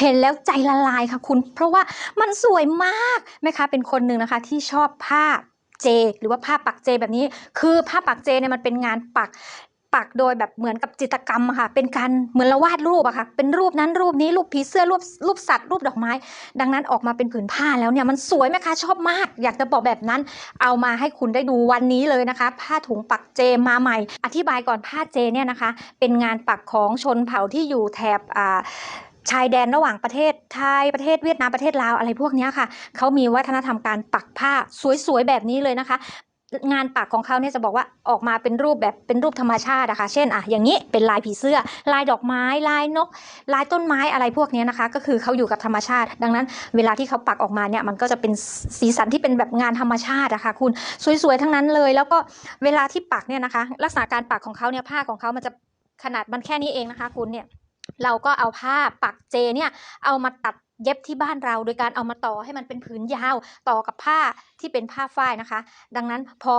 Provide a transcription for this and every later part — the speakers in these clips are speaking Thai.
เห็นแล้วใจละลายค่ะคุณ เพราะว่ามันสวยมากแม่ค้าเป็นคนหนึ่งนะคะที่ชอบผ้าเจ หรือว่าผ้าปักเจแบบนี้ คือผ้าปักเจเนี่ยมันเป็นงานปักปักโดยแบบเหมือนกับจิตกรรมค่ะ เป็นการเหมือนเราวาดรูปอะค่ะ เป็นรูปนั้นรูปนี้รูปผีเสื้อรูปรูปสัตว์รูปดอกไม้ ดังนั้นออกมาเป็นผืนผ้าแล้วเนี่ยมันสวยแม่ค้าชอบมาก อยากจะบอกแบบนั้น เอามาให้คุณได้ดูวันนี้เลยนะคะ ผ้าถุงปักเจมาใหม่ อธิบายก่อนผ้าเจเนี่ยนะคะ เป็นงานปักของชนเผ่าที่อยู่แถบอ่า ชายแดนระหว่างประเทศไทยประเทศเวียดนามประเทศลาวอะไรพวกนี้ค่ะเขามีวัฒนธรรมการปักผ้าสวยๆแบบนี้เลยนะคะ งานปักของเขาเนี่ยจะบอกว่าออกมาเป็นรูปแบบเป็นรูปธรรมชาติอะคะ เช่นอะอย่างนี้เป็นลายผีเสื้อ ลายดอกไม้ ลายนก ลายต้นไม้อะไรพวกนี้นะคะ ก็คือเขาอยู่กับธรรมชาติ ดังนั้น เวลาที่เขาปักออกมาเนี่ยมันก็จะเป็นสีสันที่เป็นแบบงานธรรมชาติอะค่ะคุณสวยๆทั้งนั้นเลย แล้วก็เวลาที่ปักเนี่ยนะคะ ลักษณะการปักของเขาเนี่ยผ้าของเขามันจะขนาดมันแค่นี้เองนะคะ คุณเนี่ย เราก็เอาผ้าปักเจเนี่ยเอามาตัดเย็บที่บ้านเราโดยการเอามาต่อให้มันเป็นผืนยาวต่อกับผ้าที่เป็นผ้าฝ้ายนะคะ ดังนั้นพอ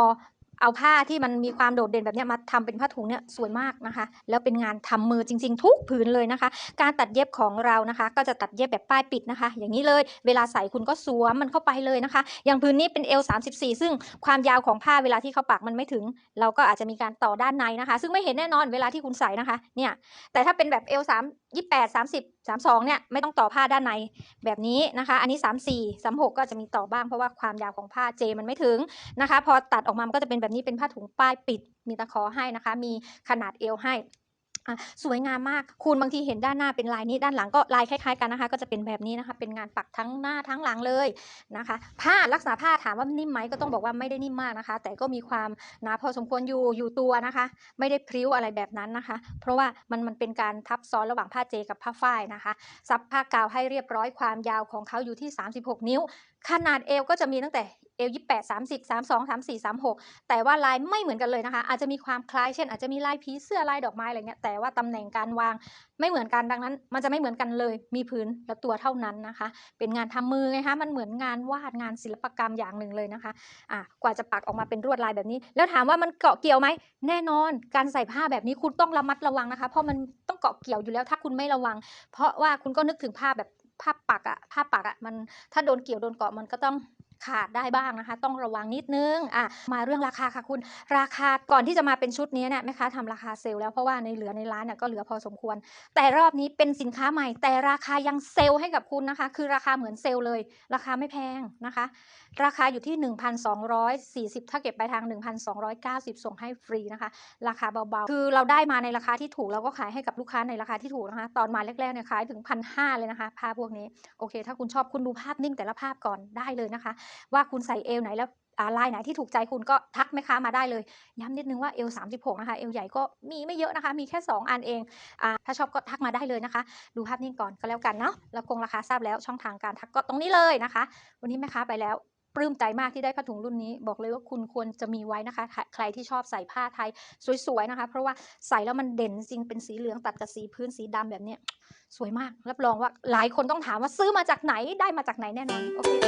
เอาผ้าที่มันมีความโดดเด่นแบบนี้มาทำเป็นผ้าถุงเนี่ยสวยมากนะคะ แล้วเป็นงานทำมือจริง ๆ ทุกผืนเลยนะคะ การตัดเย็บของเรานะคะ ก็จะตัดเย็บแบบป้ายปิดนะคะ อย่างนี้เลยเวลาใส่คุณก็สวมมันเข้าไปเลยนะคะ อย่างผืนนี้เป็นเอล34 ซึ่งความยาวของผ้าเวลาที่เขาปักมันไม่ถึง เราก็อาจจะมีการต่อด้านในนะคะ ซึ่งไม่เห็นแน่นอนเวลาที่คุณใส่นะคะเนี่ยแต่ถ้าเป็นแบบเอล3 ยี่แปดสามสิบสามสองเนี่ยไม่ต้องต่อผ้าด้านในแบบนี้นะคะ อันนี้สามสี่สามหกก็จะมีต่อบ้างเพราะว่าความยาวของผ้าเจมันไม่ถึงนะคะ พอตัดออกมามันก็จะเป็นแบบนี้เป็นผ้าถุงป้ายปิดมีตะขอให้นะคะ มีขนาดเอวให้ สวยงามมาก คุณบางทีเห็นด้านหน้าเป็นลายนี้ด้านหลังก็ลายคล้ายๆกันนะคะ ก็จะเป็นแบบนี้นะคะ เป็นงานปักทั้งหน้าทั้งหลังเลยนะคะ ผ้าลักษณะผ้าถามว่านิ่มไหมก็ต้องบอกว่าไม่ได้นิ่มมากนะคะ แต่ก็มีความหนาพอสมควรอยู่อยู่ตัวนะคะ ไม่ได้พริ้วอะไรแบบนั้นนะคะ เพราะว่ามันมันเป็นการทับซ้อนระหว่างผ้าเจกับผ้าฝ้ายนะคะซับผ้ากาวให้เรียบร้อยความยาวของเขาอยู่ที่ 36 นิ้ว ขนาดเอวก็จะมีตั้งแต่เอว28 30 32 34 36แต่ว่าลายไม่เหมือนกันเลยนะคะ อาจจะมีความคล้ายเช่น อาจจะมีลายผีเสื้อลายดอกไม้อะไรเงี้ยแต่ว่าตำแหน่งการวางไม่เหมือนกันดังนั้น มันจะไม่เหมือนกันเลยมีพื้นและตัวเท่านั้นนะคะ เป็นงานทำมือไงคะมันเหมือนงานวาดงานศิลปกรรมอย่างหนึ่งเลยนะคะอะกว่าจะปักออกมาเป็นลวดลายแบบนี้ แล้วถามว่ามันเกาะเกี่ยวไหมแน่นอน การใส่ผ้าแบบนี้คุณต้องระมัดระวังนะคะ เพราะมันต้องเกาะเกี่ยวอยู่แล้วถ้าคุณไม่ระวัง เพราะว่าคุณก็นึกถึงผ้าแบบ ผ้าปักอะผ้าปักอะมันถ้าโดนเกี่ยวโดนเกาะมันก็ต้อง ขาดได้บ้างนะคะ ต้องระวังนิดนึงอะมาเรื่องราคาค่ะคุณ ราคาก่อนที่จะมาเป็นชุดนี้เนี่ยแม่ค้าทำราคาเซลล์แล้วเพราะว่าในเหลือในร้านเนี่ยก็เหลือพอสมควร แต่รอบนี้เป็นสินค้าใหม่ แต่ราคายังเซลล์ให้กับคุณนะคะ คือราคาเหมือนเซลล์เลย ราคาไม่แพงนะคะ ราคาอยู่ที่ 1,240 ถ้าเก็บไปลายทาง 1,290 ส่งให้ฟรีนะคะ ราคาเบาๆ คือเราได้มาในราคาที่ถูกเราก็ขายให้กับลูกค้าในราคาที่ถูกนะคะ ตอนมาแรกๆเนี่ยขายถึงพันห้าเลยนะคะผ้าพวกนี้ โอเค ถ้าคุณชอบคุณดูภาพนิ่งแต่ละภาพก่อนได้เลยนะคะว่าคุณใส่เอวไหนแล้วลายไหนที่ถูกใจคุณก็ทักแม่ค้ามาได้เลย ย้ำนิดนึงว่าเอล36นะคะเอลใหญ่ก็มีไม่เยอะนะคะ มีแค่ 2 อันเองอถ้าชอบก็ทักมาได้เลยนะคะ ดูภาพนิ่งก่อนก็แล้วกันเนาะแล้วคงราคาทราบแล้วช่องทางการทักก็ตรงนี้เลยนะคะ วันนี้แม่ค้าไปแล้วปลื้มใจมากที่ได้ผ้าถุงรุ่นนี้ บอกเลยว่าคุณควรจะมีไว้นะคะ ใครที่ชอบใส่ผ้าไทยสวยๆนะคะ เพราะว่าใส่แล้วมันเด่นจริงเป็นสีเหลืองตัดกับสีพื้นสีดำแบบนี้สวยมากรับรองว่าหลายคนต้องถามว่าซื้อมาจากไหนได้มาจากไหนแน่นอนโอเค